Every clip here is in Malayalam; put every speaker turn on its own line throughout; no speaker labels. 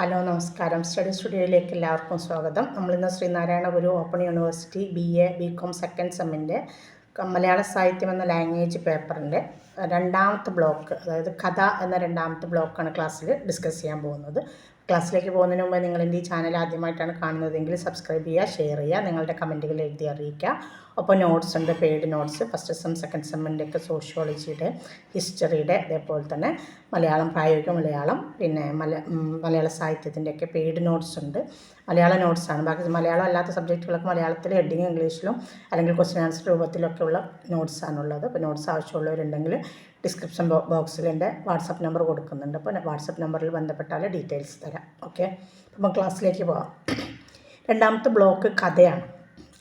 ഹലോ നമസ്കാരം. സ്റ്റഡി സ്റ്റുഡിയോയിലേക്ക് എല്ലാവർക്കും സ്വാഗതം. നമ്മളിന്ന് Sreenarayana Guru open university B A B com second സെമ്മിന്റെ മലയാള സാഹിത്യം എന്ന ലാംഗ്വേജ് പേപ്പറിന്റെ രണ്ടാമത്തെ ബ്ലോക്ക് അതായത് കഥ എന്ന രണ്ടാമത്തെ ബ്ലോക്കാണ് ക്ലാസ്സിൽ ഡിസ്കസ് ചെയ്യാൻ പോകുന്നത്. ക്ലാസ്സിലേക്ക് പോകുന്നതിന് മുമ്പ് നിങ്ങൾ എന്റെ ഈ ചാനൽ ആദ്യമായിട്ടാണ് കാണുന്നതെങ്കിൽ സബ്സ്ക്രൈബ് ചെയ്യുക ഷെയർ ചെയ്യുക നിങ്ങളുടെ കമന്റുകൾ എഴുതി അറിയിക്കുക. ഒപ്പം നോട്ട്സ് ഉണ്ട് paid notes first sem second സെമ്മിന്റെ ഒക്കെ സോഷ്യോളജിയുടെ ഹിസ്റ്ററിയുടെ അതേപോലെ തന്നെ മലയാളം പ്രായോഗിക മലയാളം പിന്നെ മല മലയാള സാഹിത്യത്തിന്റെയൊക്കെ പെയ്ഡ് നോട്ട്സ് ഉണ്ട്. മലയാള നോട്ട്സാണ് ബാക്കി മലയാളം അല്ലാത്ത സബ്ജക്റ്റുകളൊക്കെ മലയാളത്തിൽ ഹെഡിങ് ഇംഗ്ലീഷിലും അല്ലെങ്കിൽ ക്വസ്റ്റ്യൻ ആൻസർ രൂപത്തിലൊക്കെ രൂപത്തിലൊക്കെയുള്ള നോട്ട്സാണുള്ളത് അപ്പോൾ നോട്ട്സ് ആവശ്യമുള്ളവരുണ്ടെങ്കിൽ ഡിസ്ക്രിപ്ഷൻ ബോക്സിൽ എന്റെ വാട്സപ്പ് നമ്പർ കൊടുക്കുന്നുണ്ട്. അപ്പോൾ വാട്സപ്പ് നമ്പറിൽ ബന്ധപ്പെട്ടാൽ ഡീറ്റെയിൽസ് തരാം. ഓക്കെ അപ്പം ക്ലാസ്സിലേക്ക് പോകാം രണ്ടാമത്തെ ബ്ലോക്ക് കഥയാണ്.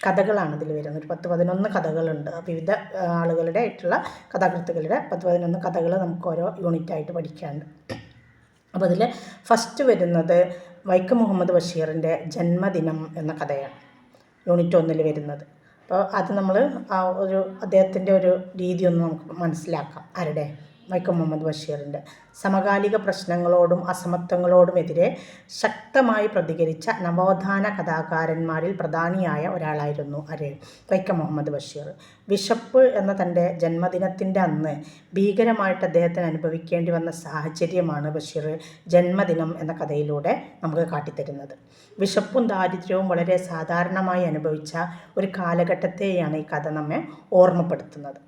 കഥകളാണ് ഇതിൽ വരുന്നത്. ഒരു പത്ത് പതിനൊന്ന് കഥകളുണ്ട്. വിവിധ ആളുകളുടെ ആയിട്ടുള്ള കഥാകൃത്തുക്കളുടെ പത്ത് പതിനൊന്ന് കഥകൾ നമുക്ക് ഓരോ യൂണിറ്റായിട്ട് പഠിക്കാനുണ്ട് അപ്പോൾ അതിൽ ഫസ്റ്റ് വരുന്നത് വൈക്കം മുഹമ്മദ് ബഷീറിന്റെ ജന്മദിനം എന്ന കഥയാണ്. യൂണിറ്റ് ഒന്നിൽ വരുന്നത്. അപ്പോൾ അത് നമ്മൾ ആ ഒരു അദ്ദേഹത്തിന്റെ ഒരു രീതി ഒന്ന് നമുക്ക് മനസ്സിലാക്കാം. ആരുടെ? വൈക്കം മുഹമ്മദ് ബഷീറിന്റെ സമകാലിക പ്രശ്നങ്ങളോടും അസമത്വങ്ങളോടുമെതിരെ ശക്തമായി പ്രതികരിച്ച നവോത്ഥാന കഥാകാരന്മാരിൽ പ്രധാനിയായ ഒരാളായിരുന്നു അരേ വൈക്കം മുഹമ്മദ് ബഷീർ. വിശപ്പ് എന്ന തന്റെ ജന്മദിനത്തിന്റെ അന്ന് ഭീകരമായിട്ട് അദ്ദേഹത്തിന് അനുഭവിക്കേണ്ടി വന്ന സാഹചര്യമാണ് ബഷീർ ജന്മദിനം എന്ന കഥയിലൂടെ നമുക്ക് കാട്ടിത്തരുന്നത്. വിശപ്പും ദാരിദ്ര്യവും വളരെ സാധാരണമായി അനുഭവിച്ച ഒരു കാലഘട്ടത്തെയാണ് ഈ കഥ നമ്മെ ഓർമ്മപ്പെടുത്തുന്നത്.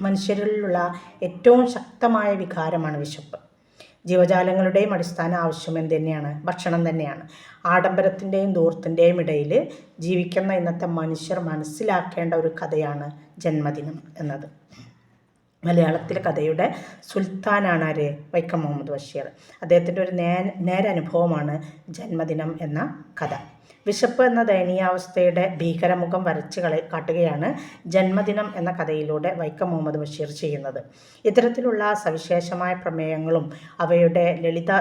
മനുഷ്യരിലുള്ള ഏറ്റവും ശക്തമായ വികാരമാണ് വിശപ്പ്. ജീവജാലങ്ങളുടെയും അടിസ്ഥാന ആവശ്യം എന്ത് തന്നെയാണ് ഭക്ഷണം തന്നെയാണ്. ആഡംബരത്തിന്റെയും ദൂർത്തിന്റെയും ഇടയിൽ ജീവിക്കുന്ന ഇന്നത്തെ മനുഷ്യർ മനസ്സിലാക്കേണ്ട ഒരു കഥയാണ് ജന്മദിനം എന്നത്. മലയാളത്തിലെ കഥയുടെ സുൽത്താനാണ് ആര്? വൈക്കം മുഹമ്മദ് ബഷീർ. അദ്ദേഹത്തിന്റെ ഒരു നേ നേരനുഭവമാണ് ജന്മദിനം എന്ന കഥ. വിശപ്പ് എന്ന ദയനീയാവസ്ഥയുടെ ഭീകരമുഖം വരച്ച് കളി കാട്ടുകയാണ് ജന്മദിനം എന്ന കഥയിലൂടെ വൈക്കം മുഹമ്മദ് ബഷീർ ചെയ്യുന്നത്. ഇത്തരത്തിലുള്ള സവിശേഷമായ പ്രമേയങ്ങളും അവയുടെ ലളിത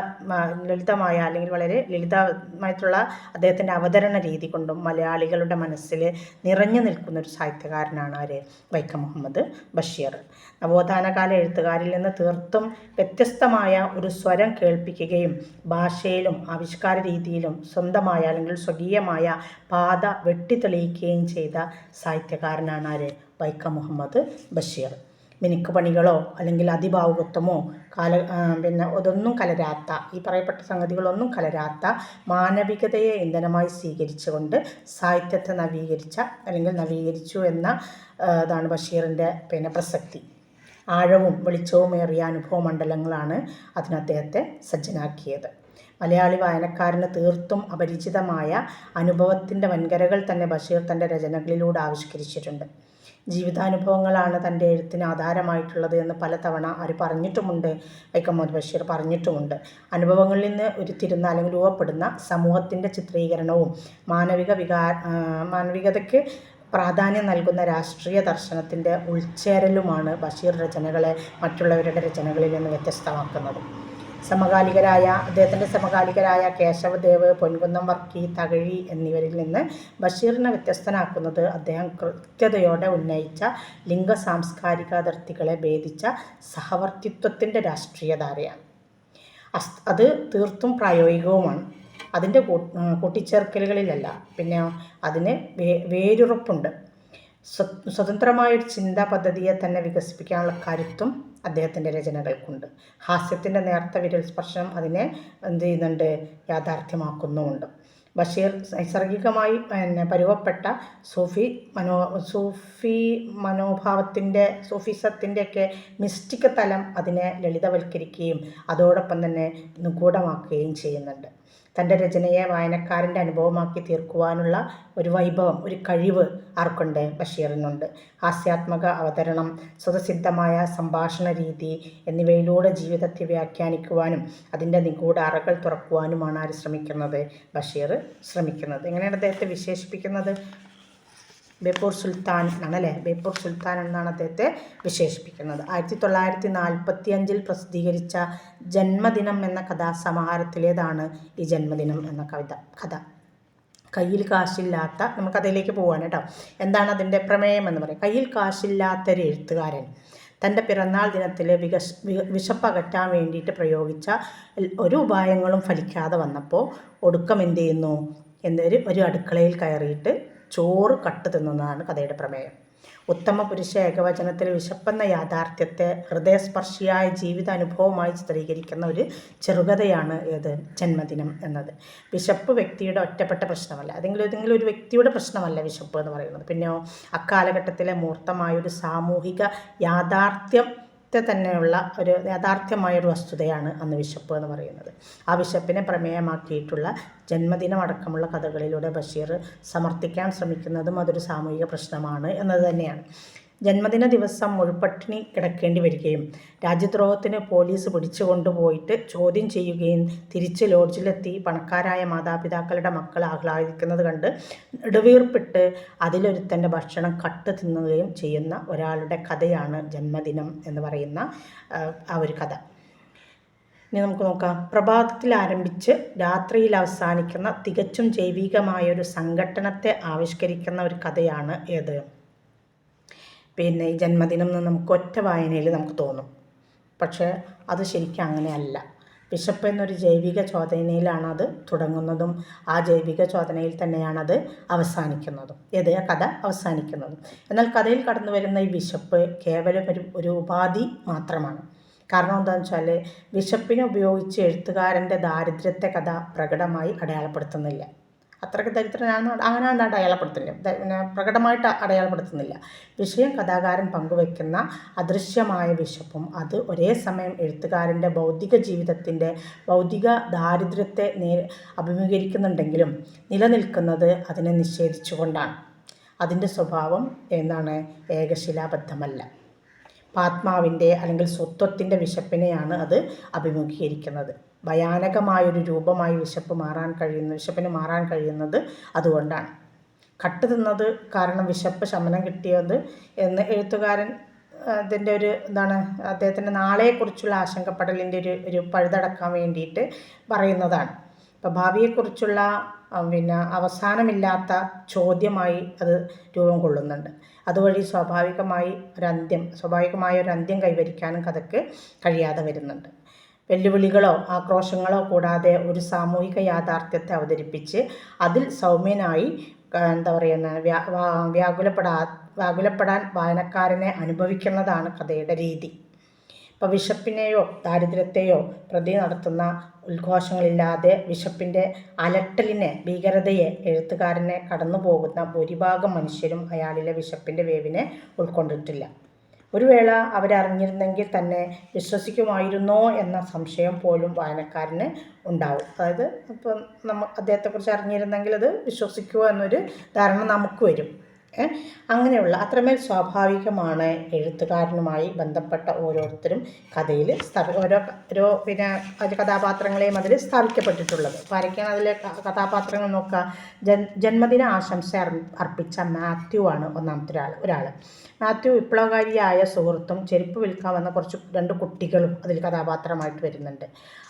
ലളിതമായ അല്ലെങ്കിൽ വളരെ ലളിതമായിട്ടുള്ള അദ്ദേഹത്തിന്റെ അവതരണ രീതി കൊണ്ടും മലയാളികളുടെ മനസ്സിൽ നിറഞ്ഞു നിൽക്കുന്ന ഒരു സാഹിത്യകാരനാണ് ആര്? വൈക്കം മുഹമ്മദ് ബഷീർ. നവോത്ഥാനകാല എഴുത്തുകാരിൽ നിന്ന് തീർത്തും വ്യത്യസ്തമായ ഒരു സ്വരം കേൾപ്പിക്കുകയും ഭാഷയിലും ആവിഷ്കാര രീതിയിലും സ്വന്തമായ അല്ലെങ്കിൽ സ്വകീയമായ പാത വെട്ടിത്തെളിയിക്കുകയും ചെയ്ത സാഹിത്യകാരനാണ് ആര് വൈക്കം മുഹമ്മദ് ബഷീർ. മിനുക്ക് പണികളോ അല്ലെങ്കിൽ അതിഭാവുകത്വമോ കല പിന്നെ അതൊന്നും കലരാത്ത ഈ പറയപ്പെട്ട സംഗതികളൊന്നും കലരാത്ത മാനവികതയെ ഇന്ധനമായി സ്വീകരിച്ചുകൊണ്ട് സാഹിത്യത്തെ നവീകരിച്ച അല്ലെങ്കിൽ നവീകരിച്ചു എന്ന ഇതാണ് ബഷീറിന്റെ പിന്നെ പ്രസക്തി. ആഴവും വെളിച്ചവുമേറിയ അനുഭവ മണ്ഡലങ്ങളാണ് അതിന് അദ്ദേഹത്തെ സജ്ജനാക്കിയത്. മലയാളി വായനക്കാരന് തീർത്തും അപരിചിതമായ അനുഭവത്തിന്റെ വൻകരകൾ തന്നെ ബഷീർ തന്റെ രചനകളിലൂടെ ആവിഷ്കരിച്ചിട്ടുണ്ട്. ജീവിതാനുഭവങ്ങളാണ് തന്റെ എഴുത്തിന് ആധാരമായിട്ടുള്ളത് എന്ന് പലതവണ അവർ പറഞ്ഞിട്ടുമുണ്ട്. വൈക്കം ബഷീർ പറഞ്ഞിട്ടുമുണ്ട്. അനുഭവങ്ങളിൽ നിന്ന് ഉരുത്തിരുന്ന അല്ലെങ്കിൽ രൂപപ്പെടുന്ന സമൂഹത്തിന്റെ ചിത്രീകരണവും മാനവിക വികാ മാനവികതയ്ക്ക് പ്രാധാന്യം നൽകുന്ന രാഷ്ട്രീയ ദർശനത്തിന്റെ ഉൾച്ചേരലുമാണ് ബഷീർ രചനകളെ മറ്റുള്ളവരുടെ രചനകളിൽ നിന്ന് വ്യത്യസ്തമാക്കുന്നത്. സമകാലികരായ അദ്ദേഹത്തിന്റെ സമകാലികരായ കേശവദേവ് പൊൻകുന്നം വർക്കി തകഴി എന്നിവരിൽ നിന്ന് ബഷീറിനെ വ്യത്യസ്തനാക്കുന്നത് അദ്ദേഹം കൃത്യതയോടെ ഉന്നയിച്ച ലിംഗ സാംസ്കാരിക അതിർത്തികളെ ഭേദിച്ച സഹവർത്തിത്വത്തിന്റെ രാഷ്ട്രീയധാരയാണ്. അത് തീർത്തും പ്രായോഗികവുമാണ്. അതിന്റെ കൂട്ടിച്ചേർക്കലുകളിലല്ല പിന്നെ അതിന് വേരുറപ്പുണ്ട്. സ്വ- സ്വതന്ത്രമായൊരു ചിന്താ പദ്ധതിയെ തന്നെ വികസിപ്പിക്കാനുള്ള കരുത്തും അദ്ദേഹത്തിന്റെ രചനകൾക്കുണ്ട്. ഹാസ്യത്തിന്റെ നേർത്ത വിരൽ സ്പർശം അതിനെ എന്ത് ചെയ്യുന്നുണ്ട്? യാഥാർത്ഥ്യമാക്കുന്നുമുണ്ട്. ബഷീർ നൈസർഗികമായി പിന്നെ പരുവപ്പെട്ട സൂഫി മനോ സൂഫി മനോഭാവത്തിന്റെ സൂഫിസത്തിന്റെയൊക്കെ മിസ്റ്റിക് തലം അതിനെ ലളിതവൽക്കരിക്കുകയും അതോടൊപ്പം തന്നെ നിഗൂഢമാക്കുകയും ചെയ്യുന്നുണ്ട്. തന്റെ രചനയെ വായനക്കാരന്റെ അനുഭവമാക്കി തീർക്കുവാനുള്ള ഒരു വൈഭവം ഒരു കഴിവ് ആർക്കുണ്ട്? ബഷീറിനുണ്ട്. ഹാസ്യാത്മക അവതരണം സ്വതസിദ്ധമായ സംഭാഷണ രീതി എന്നിവയിലൂടെ ജീവിതത്തെ വ്യാഖ്യാനിക്കുവാനും അതിന്റെ നിഗൂഢ അറകൾ തുറക്കുവാനുമാണ് ആര് ശ്രമിക്കുന്നത്? ബഷീർ ശ്രമിക്കുന്നത്. എങ്ങനെയാണ് അദ്ദേഹത്തെ വിശേഷിപ്പിക്കുന്നത്? ബേപ്പൂർ സുൽത്താൻ എന്നാണല്ലേ ബേപ്പൂർ സുൽത്താൻ എന്നാണ് അദ്ദേഹത്തെ വിശേഷിപ്പിക്കുന്നത്. ആയിരത്തി തൊള്ളായിരത്തി നാൽപ്പത്തി അഞ്ചിൽ പ്രസിദ്ധീകരിച്ച ജന്മദിനം എന്ന കഥാസമാഹാരത്തിലേതാണ് ഈ ജന്മദിനം എന്ന കവിത കഥ. കയ്യിൽ കാശില്ലാത്ത നമുക്ക് അതിലേക്ക് പോവാണ് കേട്ടോ. എന്താണ് അതിന്റെ പ്രമേയം എന്ന് പറയുക കയ്യിൽ കാശില്ലാത്തൊരു എഴുത്തുകാരൻ തന്റെ പിറന്നാൾ ദിനത്തിൽ വികസ് വിശപ്പകറ്റാൻ വേണ്ടിയിട്ട് പ്രയോഗിച്ച ഒരു ഉപായങ്ങളും ഫലിക്കാതെ വന്നപ്പോൾ ഒടുക്കം എന്ത് ചെയ്യുന്നു? എന്നൊരു ഒരു അടുക്കളയിൽ കയറിയിട്ട് ചോറ് കട്ട് തിന്നുന്നതാണ് കഥയുടെ പ്രമേയം. ഉത്തമ പുരുഷ ഏകവചനത്തിൽ വിശപ്പെന്ന യാഥാർത്ഥ്യത്തെ ഹൃദയസ്പർശിയായ ജീവിതാനുഭവമായി ചിത്രീകരിക്കുന്ന ഒരു ചെറുകഥയാണ് ഏത്? ജന്മദിനം എന്നത്. വിശപ്പ് വ്യക്തിയുടെ ഒറ്റപ്പെട്ട പ്രശ്നമല്ല. അതെങ്കിലും ഏതെങ്കിലും ഒരു വ്യക്തിയുടെ പ്രശ്നമല്ല വിശപ്പ് എന്ന് പറയുന്നത്. പിന്നെയോ അക്കാലഘട്ടത്തിലെ മൂർത്തമായ ഒരു സാമൂഹിക യാഥാർത്ഥ്യം തന്നെയുള്ള ഒരു യാഥാർത്ഥ്യമായ ഒരു വസ്തുതയാണ് അന്ന് വിശപ്പ് എന്ന് പറയുന്നത്. ആ വിശപ്പിനെ പ്രമേയമാക്കിയിട്ടുള്ള ജന്മദിനമടക്കമുള്ള കഥകളിലൂടെ ബഷീർ സമർത്ഥിക്കാൻ ശ്രമിക്കുന്നതും അതൊരു സാമൂഹിക പ്രശ്നമാണ് എന്നത് തന്നെയാണ്. ജന്മദിന ദിവസം മുഴുപട്ടിണി കിടക്കേണ്ടി വരികയും രാജ്യദ്രോഹത്തിന് പോലീസ് പിടിച്ചു കൊണ്ടുപോയിട്ട് ചോദ്യം ചെയ്യുകയും തിരിച്ച് ലോഡ്ജിലെത്തി പണക്കാരായ മാതാപിതാക്കളുടെ മക്കൾ ആഹ്ലാദിക്കുന്നത് കണ്ട് ഇടവീർപ്പിട്ട് അതിലൊരുത്തന്റെ ഭക്ഷണം കട്ട് തിന്നുകയും ചെയ്യുന്ന ഒരാളുടെ കഥയാണ് ജന്മദിനം എന്ന് പറയുന്ന ആ ഒരു കഥ. ഇനി നമുക്ക് നോക്കാം. പ്രഭാതത്തിൽ ആരംഭിച്ച് രാത്രിയിൽ അവസാനിക്കുന്ന തികച്ചും ജൈവികമായ ഒരു സംഘട്ടനത്തെ ആവിഷ്കരിക്കുന്ന ഒരു കഥയാണ് ഏത്? പിന്നെ ഈ ജന്മദിനം എന്ന് നമുക്ക് ഒറ്റ വായനയിൽ നമുക്ക് തോന്നും. പക്ഷേ അത് ശരിക്കും അങ്ങനെയല്ല. വിശപ്പ് എന്നൊരു ജൈവിക ചോദനയിലാണ് അത് തുടങ്ങുന്നതും ആ ജൈവിക ചോദനയിൽ തന്നെയാണ് അത് അവസാനിക്കുന്നതും. ഏത് കഥ അവസാനിക്കുന്നതും. എന്നാൽ കഥയിൽ കടന്നു വരുന്ന ഈ വിശപ്പ് കേവലം ഒരു ഒരു ഉപാധി മാത്രമാണ്. കാരണം എന്താണെന്ന് വെച്ചാൽ വിശപ്പിനെ ഉപയോഗിച്ച് എഴുത്തുകാരന്റെ ദാരിദ്ര്യത്തെ കഥ പ്രകടമായി അടയാളപ്പെടുത്തുന്നില്ല. അത്രയ്ക്ക് ദരിദ്രനാണ് അങ്ങനെ അടയാളപ്പെടുത്തുന്നില്ല പിന്നെ പ്രകടമായിട്ട് അടയാളപ്പെടുത്തുന്നില്ല. വിഷയം കഥാകാരൻ പങ്കുവെക്കുന്ന അദൃശ്യമായ വിശപ്പും അത് ഒരേ സമയം എഴുത്തുകാരന്റെ ഭൗതിക ജീവിതത്തിന്റെ ഭൗതിക ദാരിദ്ര്യത്തെ നേ അഭിമുഖീകരിക്കുന്നുണ്ടെങ്കിലും നിലനിൽക്കുന്നത് അതിനെ നിഷേധിച്ചുകൊണ്ടാണ്. അതിന്റെ സ്വഭാവം എന്താണ് ഏകശിലാബദ്ധമല്ല. പാത്മാവിന്റെ അല്ലെങ്കിൽ സ്വത്വത്തിന്റെ വിശപ്പിനെയാണ് അത് അഭിമുഖീകരിക്കുന്നത്. ഭയാനകമായൊരു രൂപമായി വിശപ്പ് മാറാൻ കഴിയുന്ന വിശപ്പിന് മാറാൻ കഴിയുന്നത് അതുകൊണ്ടാണ്. കട്ട് തിന്നത് കാരണം വിശപ്പ് ശമനം കിട്ടിയത് എന്ന് എഴുത്തുകാരൻ അതിന്റെ ഒരു എന്താണ് അദ്ദേഹത്തിന്റെ നാളെക്കുറിച്ചുള്ള ആശങ്കപ്പെടലിന്റെ ഒരു ഒരു പഴുതടക്കാൻ വേണ്ടിയിട്ട് പറയുന്നതാണ്. ഇപ്പം ഭാവിയെക്കുറിച്ചുള്ള പിന്നെ അവസാനമില്ലാത്ത ചോദ്യമായി അത് രൂപം കൊള്ളുന്നുണ്ട്. അതുവഴി സ്വാഭാവികമായി ഒരു അന്ത്യം സ്വാഭാവികമായ ഒരു അന്ത്യം കൈവരിക്കാനും കഥയ്ക്ക് കഴിയാതെ വരുന്നുണ്ട്. വെല്ലുവിളികളോ ആക്രോശങ്ങളോ കൂടാതെ ഒരു സാമൂഹിക യാഥാർത്ഥ്യത്തെ അവതരിപ്പിച്ച് അതിൽ സൗമ്യനായി എന്താ പറയുന്ന വ്യാ വ്യാകുലപ്പെടാ വ്യാകുലപ്പെടാൻ വായനക്കാരനെ അനുഭവിക്കുന്നതാണ് കഥയുടെ രീതി. ഇപ്പോൾ വിശപ്പിനെയോ ദാരിദ്ര്യത്തെയോ പ്രതി നടത്തുന്ന ഉദ്ഘോഷങ്ങളില്ലാതെ വിശപ്പിന്റെ അലട്ടലിനെ ഭീകരതയെ എഴുത്തുകാരനെ കടന്നു പോകുന്ന ഭൂരിഭാഗം മനുഷ്യരും അയാളിലെ വിശപ്പിന്റെ വേവിനെ ഉൾക്കൊണ്ടിട്ടില്ല. ഒരു വേള അവരറിഞ്ഞിരുന്നെങ്കിൽ തന്നെ വിശ്വസിക്കുമായിരുന്നോ എന്ന സംശയം പോലും വായനക്കാരന് ഉണ്ടാവും. അതായത് ഇപ്പം നമ്മ അദ്ദേഹത്തെക്കുറിച്ച് അറിഞ്ഞിരുന്നെങ്കിൽ അത് വിശ്വസിക്കുമോ എന്നൊരു ധാരണ നമുക്ക് വരും. അങ്ങനെയുള്ള അത്രമേൽ സ്വാഭാവികമാണ് എഴുത്തുകാരനുമായി ബന്ധപ്പെട്ട ഓരോരുത്തരും കഥയിൽ സ്ഥാപി ഓരോ ഓരോ പിന്നെ കഥാപാത്രങ്ങളെയും അതിൽ സ്ഥാപിക്കപ്പെട്ടിട്ടുള്ളത്. അപ്പോൾ ആരൊക്കെയാണ് അതിലെ കഥാപാത്രങ്ങൾ നോക്കുക ജൻ ജന്മദിന ആശംസ അർപ്പിച്ച മാത്യു ആണ് ഒന്നാമത്തെ ഒരാൾ ഒരാൾ മാത്യു വിപ്ലവകാരിയായ സുഹൃത്തും ചെരുപ്പ് വിൽക്കാൻ വന്ന കുറച്ച് രണ്ട് കുട്ടികളും അതിൽ കഥാപാത്രമായിട്ട് വരുന്നുണ്ട്.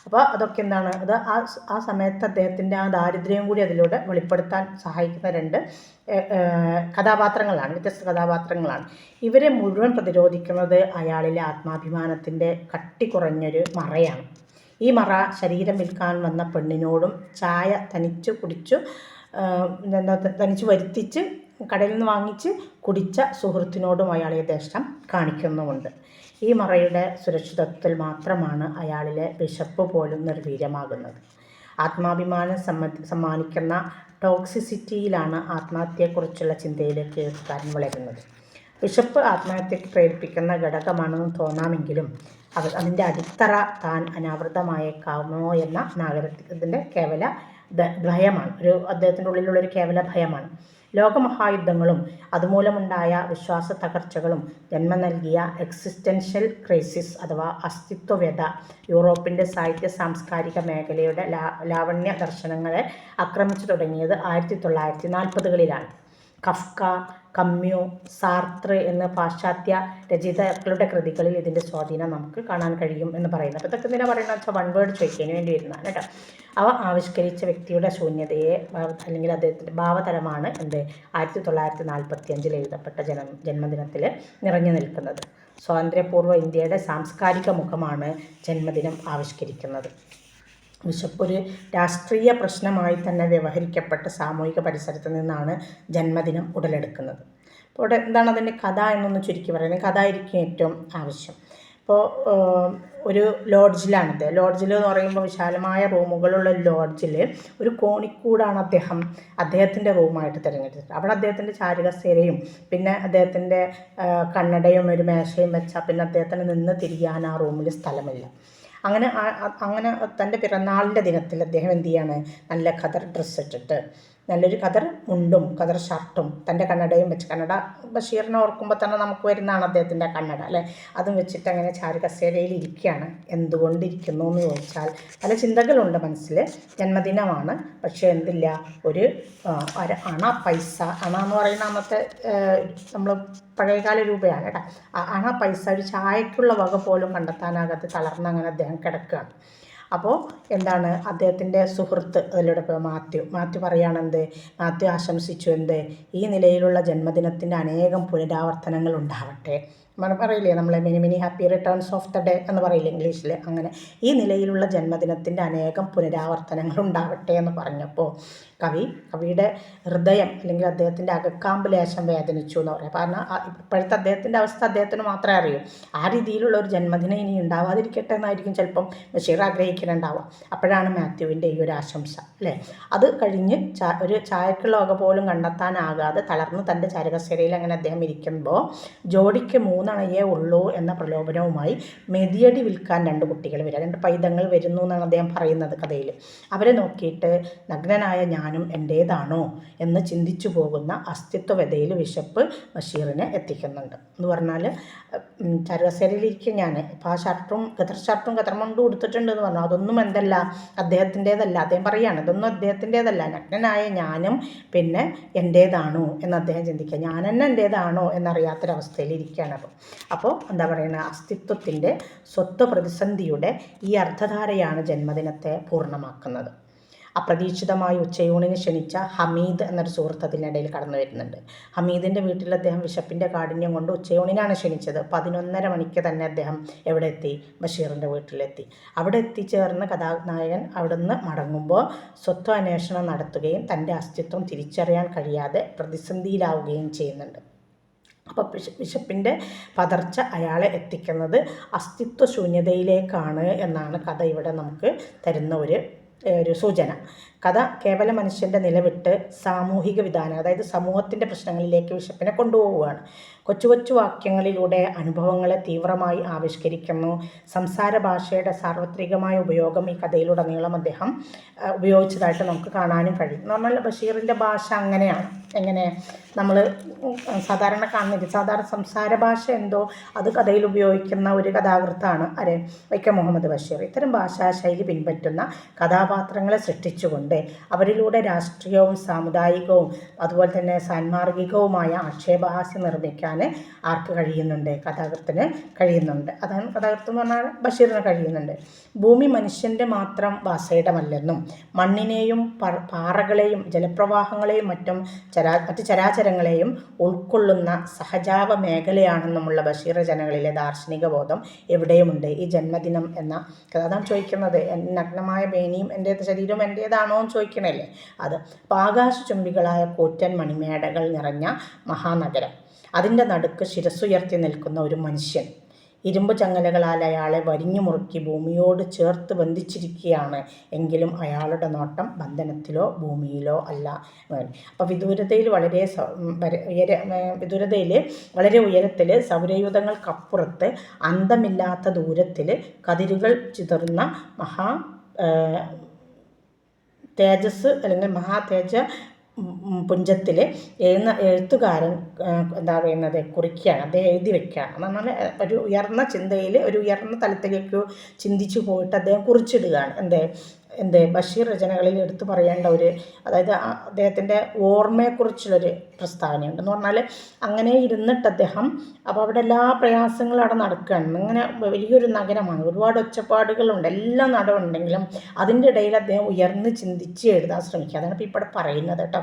അപ്പോൾ അതൊക്കെ എന്താണ്? അത് ആ ആ സമയത്ത് അദ്ദേഹത്തിന്റെ ആ ദാരിദ്ര്യം കൂടി അതിലൂടെ വെളിപ്പെടുത്താൻ സഹായിക്കുന്ന രണ്ട് കഥാപാത്രങ്ങളാണ് വ്യത്യസ്ത കഥാപാത്രങ്ങളാണ്. ഇവരെ മുഴുവൻ പ്രതിരോധിക്കുന്നത് അയാളിലെ ആത്മാഭിമാനത്തിന്റെ കട്ടി കുറഞ്ഞൊരു മറയാണ്. ഈ മറ ശരീരം വിൽക്കാൻ വന്ന പെണ്ണിനോടും ചായ തനിച്ചു കുടിച്ചു എന്താ തനിച്ച് വരുത്തിച്ച് കടയിൽ നിന്ന് വാങ്ങിച്ച് കുടിച്ച സുഹൃത്തിനോടും അയാളെ ദേഷ്യം കാണിക്കുന്നുമുണ്ട്. ഈ മറയുടെ സുരക്ഷിതത്വത്തിൽ മാത്രമാണ് അയാളിലെ വിശപ്പ് പോലും നിർവീര്യമാകുന്നത് ആത്മാഭിമാനം സമ്മാനിക്കുന്ന ടോക്സിസിറ്റിയിലാണ് ആത്മഹത്യയെക്കുറിച്ചുള്ള ചിന്തയിലേക്ക് എഴുത്തുകാരൻ വളരുന്നത്. വിശപ്പ് ആത്മഹത്യക്ക് പ്രേരിപ്പിക്കുന്ന ഘടകമാണെന്ന് തോന്നാമെങ്കിലും അവ അതിന്റെ അടിത്തറ താൻ അനാവൃതമായേക്കാമോ എന്ന നാഗരത്തിന്റെ കേവല ഭയമാണ്. ഒരു അദ്ദേഹത്തിന്റെ ഉള്ളിലുള്ളൊരു കേവല ഭയമാണ്. ലോകമഹായുദ്ധങ്ങളും അതുമൂലമുണ്ടായ വിശ്വാസ തകർച്ചകളും ജന്മം നൽകിയ എക്സിസ്റ്റൻഷ്യൽ ക്രൈസിസ് അഥവാ അസ്തിത്വവ്യത യൂറോപ്പിന്റെ സാഹിത്യ സാംസ്കാരിക മേഖലയുടെ ലാവണ്യ ദർശനങ്ങളെ ആക്രമിച്ചു തുടങ്ങിയത് ആയിരത്തി തൊള്ളായിരത്തി നാൽപ്പതുകളിലാണ് കഫ്ക കമ്മ്യൂ സാർത്ര എന്ന പാശ്ചാത്യ രചയിതാക്കളുടെ കൃതികളിൽ ഇതിന്റെ സ്വാധീനം നമുക്ക് കാണാൻ കഴിയും എന്ന് പറയുന്നത്. അപ്പോൾ ഇതൊക്കെ എന്തിനാ പറയുന്നത് വെച്ചാൽ വൺ വേർഡ് ചോദിക്കാൻ വേണ്ടി വരുന്നതാണ് കേട്ടോ. അവ ആവിഷ്കരിച്ച വ്യക്തിയുടെ ശൂന്യതയെ അല്ലെങ്കിൽ അദ്ദേഹത്തിന്റെ ഭാവതലമാണ് എന്ത്? ആയിരത്തി തൊള്ളായിരത്തി നാൽപ്പത്തി അഞ്ചിൽ എഴുതപ്പെട്ട ജനം ജന്മദിനത്തിൽ നിറഞ്ഞു നിൽക്കുന്നത്. സ്വാതന്ത്ര്യപൂർവ ഇന്ത്യയുടെ സാംസ്കാരിക മുഖമാണ് ജന്മദിനം ആവിഷ്കരിക്കുന്നത്. വിശപ്പൊരു രാഷ്ട്രീയ പ്രശ്നമായി തന്നെ വ്യവഹരിക്കപ്പെട്ട സാമൂഹിക പരിസരത്ത് നിന്നാണ് ജന്മദിനം ഉടലെടുക്കുന്നത്. അപ്പോൾ ഇവിടെ എന്താണ് അതിന്റെ കഥ എന്നൊന്ന് ചുരുക്കി പറയുന്നത് കഥ ആയിരിക്കും ഏറ്റവും ആവശ്യം. ഇപ്പോൾ ഒരു ലോഡ്ജിലാണിത്. ലോഡ്ജിൽ എന്ന് പറയുമ്പോൾ വിശാലമായ റൂമുകളുള്ള ലോഡ്ജിൽ ഒരു കോണിക്കൂടാണ് അദ്ദേഹം അദ്ദേഹത്തിന്റെ റൂമായിട്ട് തിരഞ്ഞെടുത്തത്. അവിടെ അദ്ദേഹത്തിന്റെ ചാരുകസേരയും പിന്നെ അദ്ദേഹത്തിന്റെ കണ്ണടയും ഒരു മേശയും വെച്ചാൽ പിന്നെ അദ്ദേഹത്തിന് നിന്ന് തിരിയാൻ ആ റൂമിൽ സ്ഥലമില്ല. അങ്ങനെ അങ്ങനെ തന്റെ പിറന്നാളിന്റെ ദിനത്തിൽ അദ്ദേഹം എന്ത് ചെയ്യാണ്? നല്ല ഖദർ ഡ്രസ്സ് ഇട്ടിട്ട് നല്ലൊരു കതർ മുണ്ടും കതർ ഷർട്ടും തന്റെ കണ്ണടയും വെച്ച് കണ്ണട ബഷീറിനെ ഓർക്കുമ്പോൾ തന്നെ നമുക്ക് വരുന്നതാണ് അദ്ദേഹത്തിന്റെ കണ്ണട അല്ലേ? അതും വെച്ചിട്ട് അങ്ങനെ ചാരു കസേരയിൽ ഇരിക്കുകയാണ്. എന്തുകൊണ്ടിരിക്കുന്നു എന്ന് ചോദിച്ചാൽ പല ചിന്തകളുണ്ട് മനസ്സിൽ ജന്മദിനമാണ്. പക്ഷേ എന്തില്ല ഒരു ഒരു അണ പൈസ അണ എന്ന് പറയുന്ന അന്നത്തെ നമ്മൾ പഴയകാല രൂപയാണ് കേട്ടോ. അണ പൈസ ഒരു ചായക്കുള്ള വക പോലും കണ്ടെത്താനാകാതെ തളർന്ന് അങ്ങനെ അദ്ദേഹം കിടക്കുകയാണ്. അപ്പോൾ എന്താണ് അദ്ദേഹത്തിന്റെ സുഹൃത്ത് അതിലൂടെ ഇപ്പോൾ മാത്യു. മാത്യു പറയുകയാണെന്ത്? മാത്യു ആശംസിച്ചു എന്ത്? ഈ നിലയിലുള്ള ജന്മദിനത്തിന്റെ അനേകം പുനരാവർത്തനങ്ങൾ ഉണ്ടാവട്ടെ. നമ്മൾ പറയില്ലേ നമ്മളെ many many happy returns of the day എന്ന് പറയില്ലേ ഇംഗ്ലീഷിൽ അങ്ങനെ ഈ നിലയിലുള്ള ജന്മദിനത്തിന്റെ അനേകം പുനരാവർത്തനങ്ങൾ ഉണ്ടാവട്ടെ എന്ന് പറഞ്ഞപ്പോൾ കവി കവിയുടെ ഹൃദയം അല്ലെങ്കിൽ അദ്ദേഹത്തിന്റെ അകക്കാമ്പ് ലേശം വേദനിച്ചു എന്ന് പറയാം. കാരണം ഇപ്പോഴത്തെ അദ്ദേഹത്തിന്റെ അവസ്ഥ അദ്ദേഹത്തിന് മാത്രമേ അറിയൂ. ആ രീതിയിലുള്ള ഒരു ജന്മദിനം ഇനി ഉണ്ടാവാതിരിക്കട്ടെ എന്നായിരിക്കും ചിലപ്പം ബഷീർ ആഗ്രഹിക്കുന്നുണ്ടാവുക. അപ്പോഴാണ് മാത്യുവിന്റെ ഈ ഒരു ആശംസ അല്ലേ? അത് കഴിഞ്ഞ് ചാ ഒരു ചായക്കുള്ള വക പോലും കണ്ടെത്താനാകാതെ തളർന്ന് തന്റെ ചരകസേരയിൽ അങ്ങനെ അദ്ദേഹം ഇരിക്കുമ്പോൾ ജോഡിക്ക് മൂന്നണയേ ഉള്ളൂ എന്ന പ്രലോഭനവുമായി മെതിയടി വിൽക്കാൻ രണ്ട് കുട്ടികൾ വരിക. രണ്ട് പൈതങ്ങൾ വരുന്നു എന്നാണ് അദ്ദേഹം പറയുന്നത് കഥയിൽ. അവരെ നോക്കിയിട്ട് നഗ്നനായ ഞാൻ ഞാനും എന്റേതാണോ എന്ന് ചിന്തിച്ചു പോകുന്ന അസ്തിത്വവതയിൽ വിശപ്പ് ബഷീറിനെ എത്തിക്കുന്നുണ്ട്. എന്ന് പറഞ്ഞാൽ ചരകസേരയിലിരിക്കും ഞാൻ ഇപ്പോൾ ആ ഷർട്ടും ഗതർ ഷർട്ടും ഗതർ മുണ്ടും ഉടുത്തിട്ടുണ്ട് എന്ന് പറഞ്ഞു അതൊന്നും എന്തല്ല അദ്ദേഹത്തിന്റേതല്ല. അദ്ദേഹം പറയുകയാണ് ഇതൊന്നും അദ്ദേഹത്തിന്റേതല്ല. നഗ്നനായ ഞാനും പിന്നെ എന്റേതാണോ എന്ന് അദ്ദേഹം ചിന്തിക്കുക. ഞാൻ തന്നെ എന്റേതാണോ എന്നറിയാത്തൊരവസ്ഥയിൽ ഇരിക്കുകയാണ് അപ്പോൾ അപ്പോൾ എന്താ പറയുന്നത് അസ്തിത്വത്തിന്റെ സ്വത്വ പ്രതിസന്ധിയുടെ ഈ അർത്ഥധാരയാണ് ജന്മദിനത്തെ പൂർണമാക്കുന്നത്. അപ്രതീക്ഷിതമായി ഉച്ചയൂണിന് ക്ഷണിച്ച ഹമീദ് എന്നൊരു സുഹൃത്ത് അതിനിടയിൽ കടന്നു വരുന്നുണ്ട്. ഹമീദിന്റെ വീട്ടിൽ അദ്ദേഹം വിശപ്പിന്റെ കാഠിന്യം കൊണ്ട് ഉച്ചയൂണിനാണ് ക്ഷണിച്ചത്. പതിനൊന്നര മണിക്ക് തന്നെ അദ്ദേഹം എവിടെ എത്തി? ബഷീറിന്റെ വീട്ടിലെത്തി. അവിടെ എത്തിച്ചേർന്ന് കഥാനായകൻ അവിടുന്ന് മടങ്ങുമ്പോൾ സ്വത്വ അന്വേഷണം നടത്തുകയും തന്റെ അസ്തിത്വം തിരിച്ചറിയാൻ കഴിയാതെ പ്രതിസന്ധിയിലാവുകയും ചെയ്യുന്നുണ്ട്. അപ്പോൾ വിശപ്പിന്റെ പതർച്ച അയാളെ എത്തിക്കുന്നത് അസ്തിത്വ ശൂന്യതയിലേക്കാണ് എന്നാണ് കഥ ഇവിടെ നമുക്ക് തരുന്ന ഒരു ഒരു സൂചന. കഥ കേവല മനുഷ്യന്റെ നിലവിട്ട് സാമൂഹിക വിധാനം അതായത് സമൂഹത്തിന്റെ പ്രശ്നങ്ങളിലേക്ക് വിശപ്പിനെ കൊണ്ടുപോവുകയാണ്. കൊച്ചു കൊച്ചു വാക്യങ്ങളിലൂടെ അനുഭവങ്ങളെ തീവ്രമായി ആവിഷ്കരിക്കുന്നു. സംസാര ഭാഷയുടെ സാർവത്രികമായ ഉപയോഗം ഈ കഥയിലുടനീളം അദ്ദേഹം ഉപയോഗിച്ചതായിട്ട് നമുക്ക് കാണാനും കഴിയും. നമ്മൾ ബഷീറിന്റെ ഭാഷ അങ്ങനെയാണ്. എങ്ങനെ നമ്മൾ സാധാരണ കാണുന്നില്ല. സാധാരണ സംസാര ഭാഷ എന്തോ അത് കഥയിൽ ഉപയോഗിക്കുന്ന ഒരു കഥാകൃത്താണ് അരെ വൈക്കം മുഹമ്മദ് ബഷീർ. ഇത്തരം ഭാഷാശൈലി പിൻപറ്റുന്ന കഥാപാത്രങ്ങളെ സൃഷ്ടിച്ചുകൊണ്ട് അവരിലൂടെ രാഷ്ട്രീയവും സാമുദായികവും അതുപോലെ തന്നെ സാൻമാർഗികവുമായ ആക്ഷേപഹാസ്യം നിർമ്മിക്കാൻ ആർക്ക് കഴിയുന്നുണ്ട്? കഥാകൃത്തിന് കഴിയുന്നുണ്ട്. അതാണ് കഥാകൃത്ത് എന്ന് പറഞ്ഞാൽ ബഷീറിന് കഴിയുന്നുണ്ട്. ഭൂമി മനുഷ്യന്റെ മാത്രം വാസയിടമല്ലെന്നും മണ്ണിനെയും പാറകളെയും ജലപ്രവാഹങ്ങളെയും മറ്റും ചരാ മറ്റ് ചരാചരങ്ങളെയും ഉൾക്കൊള്ളുന്ന സഹജാവ മേഖലയാണെന്നുമുള്ള ബഷീർ ജനങ്ങളിലെ ദാർശനിക ബോധം എവിടെയുമുണ്ട്? ഈ ജന്മദിനം എന്ന അതാണ് ചോദിക്കുന്നത്. നഗ്നമായ ബേനിയും എന്റെ ശരീരവും എന്റേതാണോ എന്ന് ചോദിക്കണല്ലേ? അത് അപ്പോൾ ആകാശചുംബികളായ കൂറ്റൻ മണിമേടകൾ നിറഞ്ഞ മഹാനഗരം. അതിന്റെ നടുക്ക് ശിരസുയർത്തി നിൽക്കുന്ന ഒരു മനുഷ്യൻ. ഇരുമ്പ് ചങ്ങലകളാൽ അയാളെ വരിഞ്ഞു മുറുക്കി ഭൂമിയോട് ചേർത്ത് ബന്ധിച്ചിരിക്കുകയാണ്. എങ്കിലും അയാളുടെ നോട്ടം ബന്ധനത്തിലോ ഭൂമിയിലോ അല്ല. അപ്പോൾ വിദൂരതയിൽ വളരെ ഉയര വിദൂരതയിൽ വളരെ ഉയരത്തിൽ സൗരയൂഥങ്ങൾക്കപ്പുറത്ത് അന്തമില്ലാത്ത ദൂരത്തിൽ കതിരുകൾ ചിതറുന്ന മഹാ തേജസ് അല്ലെങ്കിൽ മഹാതേജ പുഞ്ചത്തിൽ എഴുന്ന എഴുത്തുകാരൻ എന്താ പറയുന്നത് കുറിക്കുകയാണ് അദ്ദേഹം എഴുതി വെക്കുകയാണ്. എന്ന് പറഞ്ഞാൽ ഒരു ഉയർന്ന ചിന്തയിൽ ഒരു ഉയർന്ന തലത്തിലേക്ക് ചിന്തിച്ചു പോയിട്ട് അദ്ദേഹം കുറിച്ചിടുകയാണ്. എന്തേ? എന്ത് ബഷീർ രചനകളിൽ എടുത്തു പറയേണ്ട ഒരു അതായത് അദ്ദേഹത്തിന്റെ ഓർമ്മയെക്കുറിച്ചുള്ളൊരു പ്രസ്താവനയുണ്ട് എന്ന് പറഞ്ഞാൽ അങ്ങനെ ഇരുന്നിട്ട് അദ്ദേഹം അപ്പോൾ അവിടെ എല്ലാ പ്രയാസങ്ങളും അവിടെ നടക്കുകയാണ് ഇങ്ങനെ വലിയൊരു നഗരമാണ്. ഒരുപാട് ഒച്ചപ്പാടുകളുണ്ട്. എല്ലാം നടവുണ്ടെങ്കിലും അതിന്റെ ഇടയിൽ അദ്ദേഹം ഉയർന്ന് ചിന്തിച്ച് എഴുതാൻ ശ്രമിക്കുക. അതാണ് ഇപ്പോൾ ഇവിടെ പറയുന്നത് കേട്ടോ.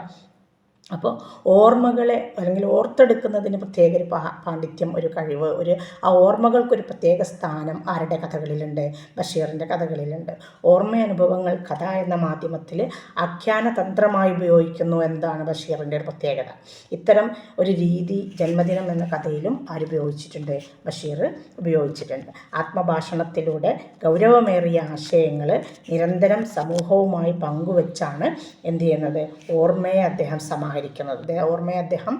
അപ്പോൾ ഓർമ്മകളെ അല്ലെങ്കിൽ ഓർത്തെടുക്കുന്നതിന് പ്രത്യേക ഒരു പാണ്ഡിത്യം ഒരു കഴിവ് ഒരു ആ ഓർമ്മകൾക്കൊരു പ്രത്യേക സ്ഥാനം ആരുടെ കഥകളിലുണ്ട്? ബഷീറിന്റെ കഥകളിലുണ്ട്. ഓർമ്മയനുഭവങ്ങൾ കഥ എന്ന മാധ്യമത്തിൽ ആഖ്യാന തന്ത്രമായി ഉപയോഗിക്കുന്നു എന്നതാണ് ബഷീറിന്റെ ഒരു പ്രത്യേകത. ഇത്തരം ഒരു രീതി ജന്മദിനം എന്ന കഥയിലും ആരുപയോഗിച്ചിട്ടുണ്ട് ബഷീർ ഉപയോഗിച്ചിട്ടുണ്ട്. ആത്മഭാഷണത്തിലൂടെ ഗൗരവമേറിയ ആശയങ്ങൾ നിരന്തരം സമൂഹവുമായി പങ്കുവച്ചാണ് എന്ത് ചെയ്യുന്നത്? ഓർമ്മയെ അദ്ദേഹം സമാഹരിക്കുന്നത് ഓർമ്മയെ അദ്ദേഹം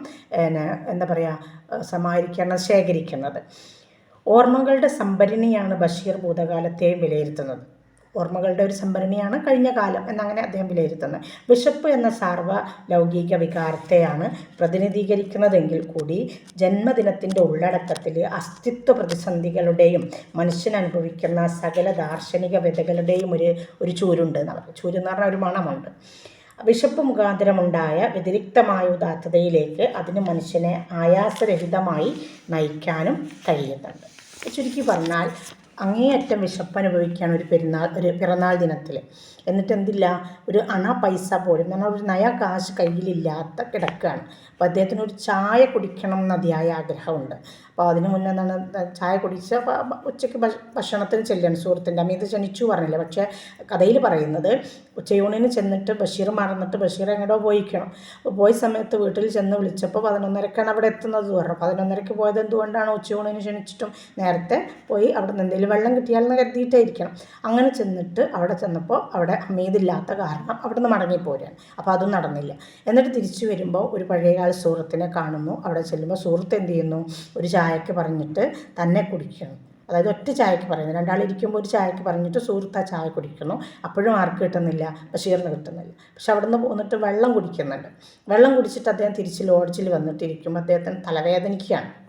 എന്താ പറയുക സമാഹരിക്കണം ശേഖരിക്കുന്നത്. ഓർമ്മകളുടെ സംഭരണിയാണ് ബഷീർ ഭൂതകാലത്തെയും വിലയിരുത്തുന്നത്. ഓർമ്മകളുടെ ഒരു സംഭരണിയാണ് കഴിഞ്ഞ കാലം എന്നങ്ങനെ അദ്ദേഹം വിലയിരുത്തുന്നത്. വിശപ്പ് എന്ന സാർവലൗകിക വികാരത്തെയാണ് പ്രതിനിധീകരിക്കുന്നതെങ്കിൽ കൂടി ജന്മദിനത്തിന്റെ ഉള്ളടക്കത്തിൽ അസ്തിത്വ പ്രതിസന്ധികളുടെയും മനുഷ്യൻ അനുഭവിക്കുന്ന സകല ദാർശനിക വ്യതകളുടെയും ഒരു ഒരു ചൂരുണ്ട് എന്ന് പറയും ചൂര് പറഞ്ഞാൽ ഒരു മണമുണ്ട്. ബിഷപ്പ് മുഖാന്തരമുണ്ടായ വ്യതിരിക്തമായ ഉദാത്തതയിലേക്ക് അതിന് മനുഷ്യനെ ആയാസരഹിതമായി നയിക്കാനും കഴിയുന്നുണ്ട്. ചുരുക്കി പറഞ്ഞാൽ അങ്ങേയറ്റം വിശപ്പ് അനുഭവിക്കുകയാണ് ഒരു പെരുന്നാൾ ഒരു പിറന്നാൾ ദിനത്തിൽ എന്നിട്ട് എന്തില്ല ഒരു അണ പൈസ പോലും. എന്നാൽ ഒരു നയ കാശ് കയ്യിലില്ലാത്ത കിടക്കുകയാണ് അപ്പോൾ അദ്ദേഹത്തിന് ഒരു ചായ കുടിക്കണം എന്ന് അതിയായ ആഗ്രഹമുണ്ട്. അപ്പോൾ അതിന് മുന്നേ എന്താണ് ചായ കുടിച്ച ഉച്ചയ്ക്ക് ഭക്ഷണത്തിന് ചെല്ലുകയാണ് സുഹൃത്തിന്റെ. അമ്മ ഇത് ക്ഷണിച്ചു പറഞ്ഞില്ല? പക്ഷേ കഥയിൽ പറയുന്നത് ഉച്ചയൂണിന് ചെന്നിട്ട് ബഷീർ മറന്നിട്ട് ബഷീർ എങ്ങോട്ടോ പോയിക്കണം. പോയ സമയത്ത് വീട്ടിൽ ചെന്ന് വിളിച്ചപ്പോൾ പതിനൊന്നരക്കാണ് അവിടെ എത്തുന്നത് പറഞ്ഞു. പതിനൊന്നരയ്ക്ക് പോയത് എന്തുകൊണ്ടാണ് ഉച്ചയൂണിന് ക്ഷണിച്ചിട്ടും നേരത്തെ പോയി അവിടെ നിന്ന് എന്തെങ്കിലും വെള്ളം കിട്ടിയാലെന്ന് കരുതിയിട്ടായിരിക്കണം. അങ്ങനെ ചെന്നിട്ട് അവിടെ ചെന്നപ്പോൾ അവിടെ ഹമീദില്ലാത്ത കാരണം അവിടെ നിന്ന് മടങ്ങിപ്പോരാണ്. അപ്പോൾ അതും നടന്നില്ല. എന്നിട്ട് തിരിച്ചു വരുമ്പോൾ ഒരു പഴയകാല സുഹൃത്തിനെ കാണുന്നു. അവിടെ ചെല്ലുമ്പോൾ സുഹൃത്ത് എന്ത് ചെയ്യുന്നു? ഒരു ചായക്ക് പറഞ്ഞിട്ട് തന്നെ കുടിക്കുന്നു അതായത് ഒറ്റ ചായക്ക് പറയുന്നു. രണ്ടാളിരിക്കുമ്പോൾ ഒരു ചായക്ക് പറഞ്ഞിട്ട് സുഹൃത്ത് ആ ചായ കുടിക്കുന്നു. അപ്പോഴും ആർക്ക് കിട്ടുന്നില്ല? ബഷീറിന് കിട്ടുന്നില്ല. പക്ഷെ അവിടെ നിന്ന് പോന്നിട്ട് വെള്ളം കുടിക്കുന്നുണ്ട്. വെള്ളം കുടിച്ചിട്ട് അദ്ദേഹം തിരിച്ച് ലോഡ്ജിൽ വന്നിട്ടിരിക്കുമ്പോൾ അദ്ദേഹത്തിന് തലവേദനിക്കുകയാണ്.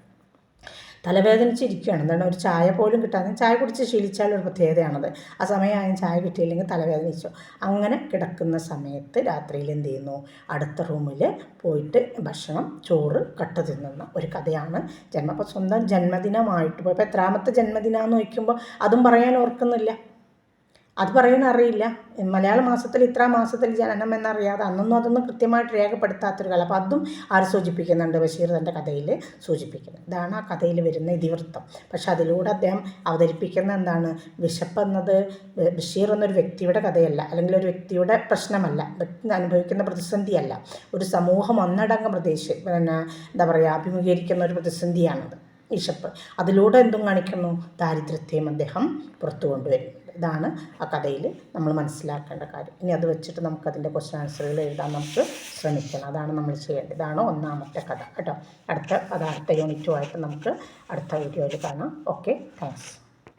തലവേദനിച്ചിരിക്കുകയാണ്. എന്താണ് ഒരു ചായ പോലും കിട്ടാതെ ചായ കുടിച്ച് ശീലിച്ചാലൊരു പ്രത്യേകതയാണത്. ആ സമയം ചായ കിട്ടിയില്ലെങ്കിൽ തലവേദനിച്ചു. അങ്ങനെ കിടക്കുന്ന സമയത്ത് രാത്രിയിൽ എന്ത് ചെയ്യുന്നു? അടുത്ത റൂമിൽ പോയിട്ട് ഭക്ഷണം ചോറ് കട്ട് തിന്നുന്ന. ഒരു കഥയാണ്. ജന്മ അപ്പോൾ സ്വന്തം ജന്മദിനമായിട്ട് പോയപ്പോൾ എത്രാമത്തെ ജന്മദിനമാണെന്ന് ചോദിക്കുമ്പോൾ അതും പറയാൻ ഓർക്കുന്നില്ല. അത് പറയാൻ അറിയില്ല. മലയാള മാസത്തിൽ ഇത്ര മാസത്തിൽ ജനനം എന്നറിയാതെ അന്നൊന്നും അതൊന്നും കൃത്യമായിട്ട് രേഖപ്പെടുത്താത്തൊരു കാലം അപ്പോൾ അതും ആര് സൂചിപ്പിക്കുന്നുണ്ട് ബഷീർ തന്റെ കഥയിൽ സൂചിപ്പിക്കുന്നത് ഇതാണ് ആ കഥയിൽ വരുന്ന ഇതിവൃത്തം. പക്ഷെ അതിലൂടെ അദ്ദേഹം അവതരിപ്പിക്കുന്ന എന്താണ്? വിശപ്പ് എന്നത് ബഷീർ എന്നൊരു വ്യക്തിയുടെ കഥയല്ല. അല്ലെങ്കിൽ ഒരു വ്യക്തിയുടെ പ്രശ്നമല്ല. അനുഭവിക്കുന്ന പ്രതിസന്ധിയല്ല. ഒരു സമൂഹം ഒന്നടങ്കം പ്രദേശ് പിന്നെ എന്താ പറയുക അഭിമുഖീകരിക്കുന്ന ഒരു പ്രതിസന്ധിയാണത്. വിശപ്പ്. അതിലൂടെ എന്തും കാണിക്കുന്നു? ദാരിദ്ര്യത്തെയും അദ്ദേഹം പുറത്തു കൊണ്ടുവരുന്നുണ്ട് ഇതാണ് ആ കഥയിൽ നമ്മൾ മനസ്സിലാക്കേണ്ട കാര്യം. ഇനി അത് വെച്ചിട്ട് നമുക്കതിന്റെ ക്വസ്റ്റ്യൻ ആൻസറുകൾ എഴുതാൻ നമുക്ക് ശ്രമിക്കണം. അതാണ് നമ്മൾ ചെയ്യേണ്ടത്. ഇതാണ് ഒന്നാമത്തെ കഥ. കേട്ടോ? അടുത്ത അത് അടുത്ത യൂണിറ്റുമായിട്ട് നമുക്ക് അടുത്ത വീഡിയോയിൽ കാണാം. Okay thanks